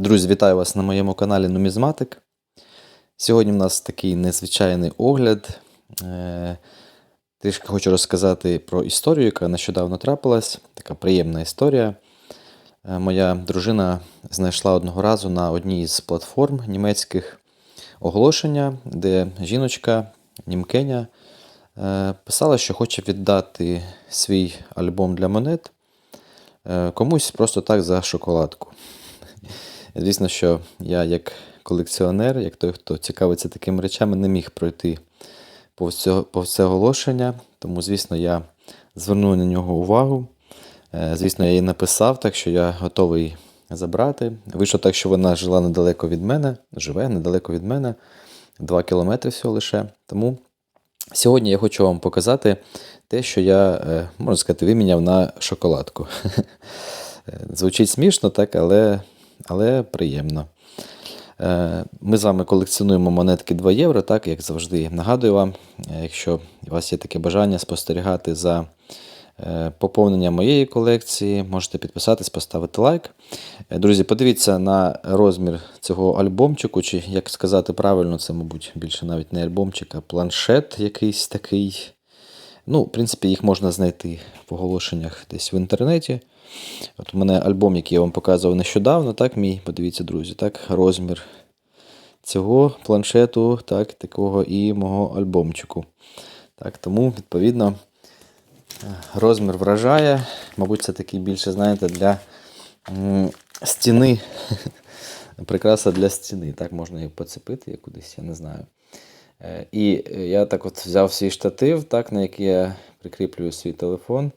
Друзі, вітаю вас на моєму каналі Нумізматик. Сьогодні в нас такий незвичайний огляд. Е, Трішки хочу розказати про історію, яка нещодавно трапилась. Така приємна історія. Е, Моя дружина знайшла одного разу на одній з платформ німецьких оголошення, де жіночка, німкеня, е, писала, що хоче віддати свій альбом для монет комусь просто так за шоколадку. Звісно, що я, як колекціонер, як той, хто цікавиться такими речами, не міг пройти повз це оголошення. Тому, звісно, я звернув на нього увагу. Е, Звісно, я їй написав, так що я готовий забрати. Вийшло так, що вона жила недалеко від мене, живе недалеко від мене, 2 кілометри всього лише. Тому сьогодні я хочу вам показати те, що я, е, можна сказати, виміняв на шоколадку. Е, Звучить смішно, так, але, але приємно. Е, Ми з вами колекціонуємо монетки 2 євро, так, як завжди. Нагадую вам, е, якщо у вас є таке бажання спостерігати за е, поповненням моєї колекції, можете підписатись, поставити лайк. Друзі, подивіться на розмір цього альбомчику, чи як сказати правильно, це, мабуть, більше навіть не альбомчик, а планшет якийсь такий. Ну, в принципі, їх можна знайти в оголошеннях десь в інтернеті. От у мене альбом, який я вам показував нещодавно, так, мій, подивіться, друзі, так, розмір цього планшету, так, такого і мого альбомчику. Так, тому, відповідно, розмір вражає. Мабуть, це такий більше, знаєте, для стіни. Прикраса для стіни. Так, можна її поцепити як кудись, я не знаю. Е, І я так от взяв свій штатив, так, на який я прикріплюю свій телефон,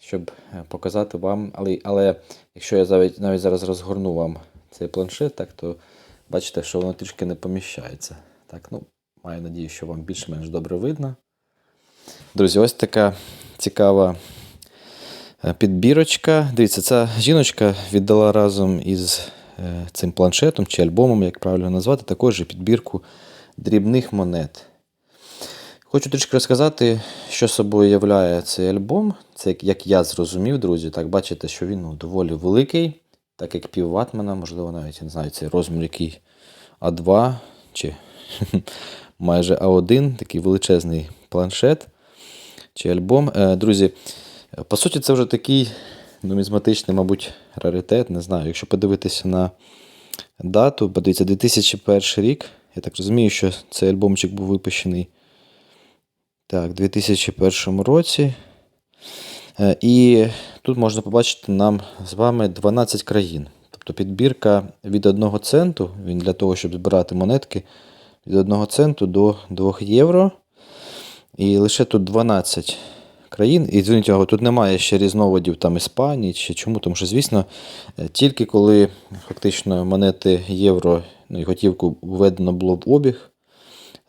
щоб е, показати вам. Але, але якщо я навіть, навіть зараз розгорну вам цей планшет, так, то бачите, що воно трішки не поміщається. Так, ну, маю надію, що вам більш-менш добре видно. Друзі, ось така цікава е, підбірочка. Дивіться, ця жіночка віддала разом із е, цим планшетом чи альбомом, як правильно назвати, також підбірку дрібних монет. Хочу трішки розказати, що собою являє цей альбом. Це як- я зрозумів, друзі. Так, бачите, що він ну, доволі великий, так як пів ватмана, можливо, навіть я не знаю, цей розмір який А2 чи майже А1, такий величезний планшет чи альбом. Е, Друзі, по суті, це вже такий нумізматичний, мабуть, раритет. Не знаю. Якщо подивитися на дату, подивіться, 2001 рік. Я так розумію, що цей альбомчик був випущений так, у 2001 році. Е, І тут можна побачити нам з вами 12 країн. Тобто підбірка від 1 центу, він для того, щоб збирати монетки від 1 центу до 2 євро. І лише тут 12 країн. І зверніть тут немає ще різновидів там Іспанії чи чому, тому що, звісно, е, тільки коли фактично монети євро ну, і готівку введено було в обіг,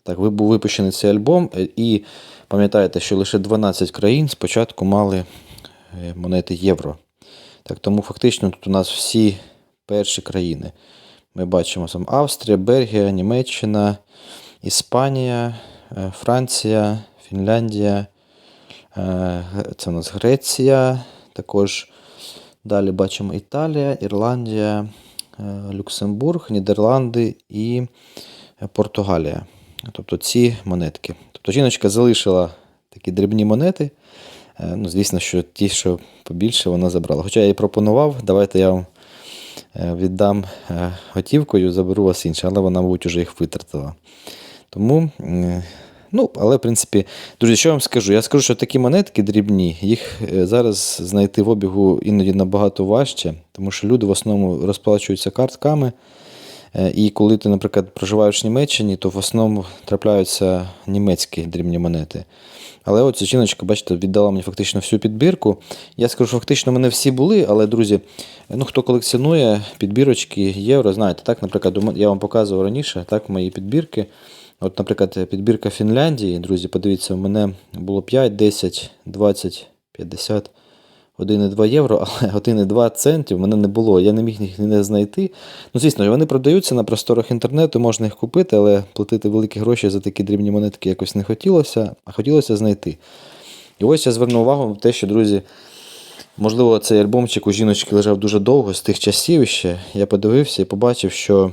так, ви- був випущений цей альбом, е, і пам'ятаєте, що лише 12 країн спочатку мали е, монети євро. Так, тому фактично тут у нас всі перші країни. Ми бачимо там Австрія, Бельгія, Німеччина, Іспанія, е, Франція, Фінляндія, це у нас Греція, також далі бачимо Італія, Ірландія, Люксембург, Нідерланди і Португалія. Тобто ці монетки. Тобто жіночка залишила такі дрібні монети. Е, Ну, звісно, що ті, що побільше, вона забрала. Хоча я їй пропонував, давайте я вам е, віддам е, готівкою, заберу вас інше, але вона, мабуть, вже їх витратила. Тому, ну, але, в принципі, друзі, що я вам скажу? Я скажу, що такі монетки дрібні, їх зараз знайти в обігу іноді набагато важче, тому що люди в основному розплачуються картками. Е, І коли ти, наприклад, проживаєш в Німеччині, то в основному трапляються німецькі дрібні монети. Але оця жіночка, бачите, віддала мені фактично всю підбірку. Я скажу, що фактично мене всі були, але, друзі, ну хто колекціонує підбірочки євро, знаєте, так, наприклад, я вам показував раніше так, мої підбірки. От, наприклад, підбірка Фінляндії, друзі, подивіться, у мене було 5, 10, 20, 50, 1,2 євро, але 1,2 центів мене не було. Я не міг їх ніде знайти. Ну, звісно, вони продаються на просторах інтернету, можна їх купити, але платити великі гроші за такі дрібні монетки якось не хотілося, а хотілося знайти. І ось я зверну увагу на те, що, друзі, Можливо, цей альбомчик у жіночки лежав дуже довго з тих часів ще. Я подивився і побачив, що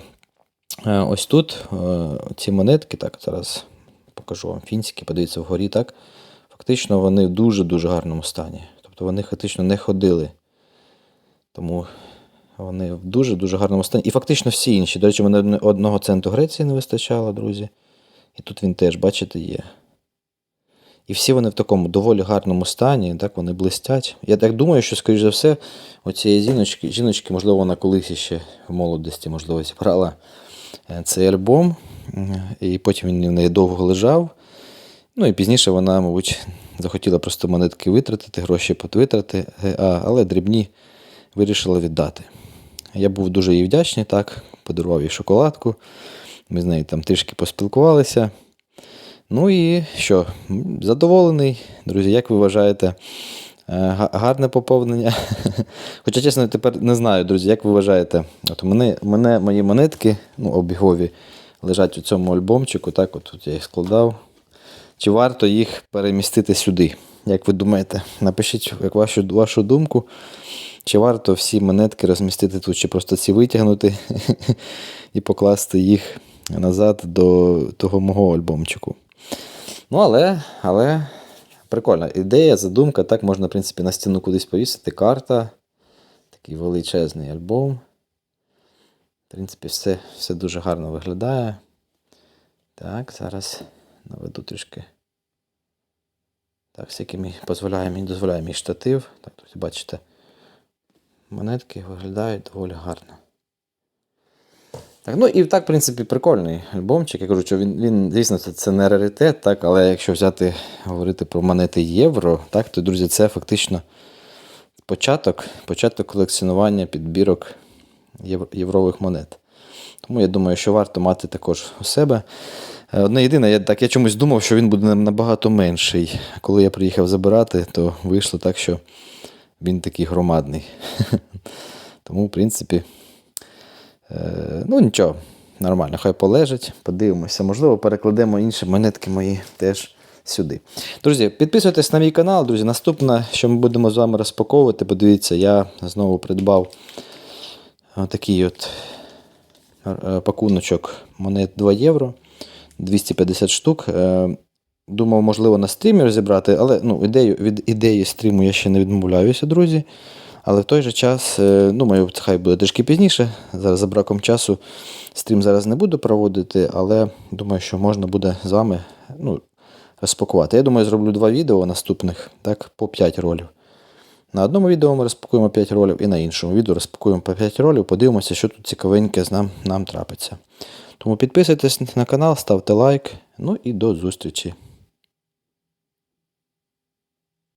е, ось тут е, ці монетки, так, зараз покажу вам фінські, подивіться вгорі, так. Фактично вони в дуже-дуже гарному стані. Тобто вони фактично не ходили. Тому вони в дуже-дуже гарному стані. І фактично всі інші. До речі, мене одного центу Греції не вистачало, друзі. І тут він теж, бачите, є. І всі вони в такому доволі гарному стані, так вони блистять. Я так думаю, що, скоріш за все, оцієї жіночки, жіночки, можливо, вона колись ще в молодості, можливо, зібрала е, цей альбом, і потім він в неї довго лежав. Ну і пізніше вона, мабуть, захотіла просто монетки витратити, гроші витратити, а, але дрібні вирішила віддати. Я був дуже їй вдячний, так, подарував їй шоколадку. Ми з нею там трішки поспілкувалися. Ну і що, задоволений, друзі, як ви вважаєте? Е, Гарне поповнення. Хоча, чесно, тепер не знаю, друзі, як ви вважаєте? От мене, мене мої монетки, ну, обігові, лежать у цьому альбомчику, так, от тут я їх складав. Чи варто їх перемістити сюди? Як ви думаєте? Напишіть як вашу, вашу думку. Чи варто всі монетки розмістити тут, чи просто ці витягнути і покласти їх назад до того мого альбомчику. Ну, але, але прикольна ідея, задумка. Так можна, в принципі, на стіну кудись повісити. Карта. Такий величезний альбом. В принципі, все, все дуже гарно виглядає. Так, зараз наведу трішки. Так, всякий мій дозволяє мені дозволяє мій штатив. Так, тут бачите, монетки виглядають доволі гарно. Так, ну і так, в принципі, прикольний альбомчик. Я кажу, що він, він звісно, це, це не раритет, так, але якщо взяти, говорити про монети євро, так, то, друзі, це фактично початок, початок колекціонування підбірок єв- єврових монет. Тому я думаю, що варто мати також у себе. Е, Одне єдине, я, так, я чомусь думав, що він буде набагато менший. Коли я приїхав забирати, то вийшло так, що він такий громадний. Тому, в принципі, е, ну нічого, нормально, хай полежить, подивимося. Можливо, перекладемо інші монетки мої теж сюди. Друзі, підписуйтесь на мій канал, друзі. Наступне, що ми будемо з вами розпаковувати, подивіться, я знову придбав такий от е, пакуночок монет 2 євро. 250 штук. Е, Думав, можливо, на стрімі розібрати, але ну, ідею, від ідеї стріму я ще не відмовляюся, друзі. Але в той же час, е, думаю, це хай буде трішки пізніше. Зараз за браком часу стрім зараз не буду проводити, але думаю, що можна буде з вами ну, розпакувати. Я думаю, зроблю два відео наступних, так, по 5 ролів. На одному відео ми розпакуємо 5 ролів, і на іншому відео розпакуємо по 5 ролів, подивимося, що тут цікавеньке нам, нам трапиться. Тому підписуйтесь на канал, ставте лайк. Ну і до зустрічі.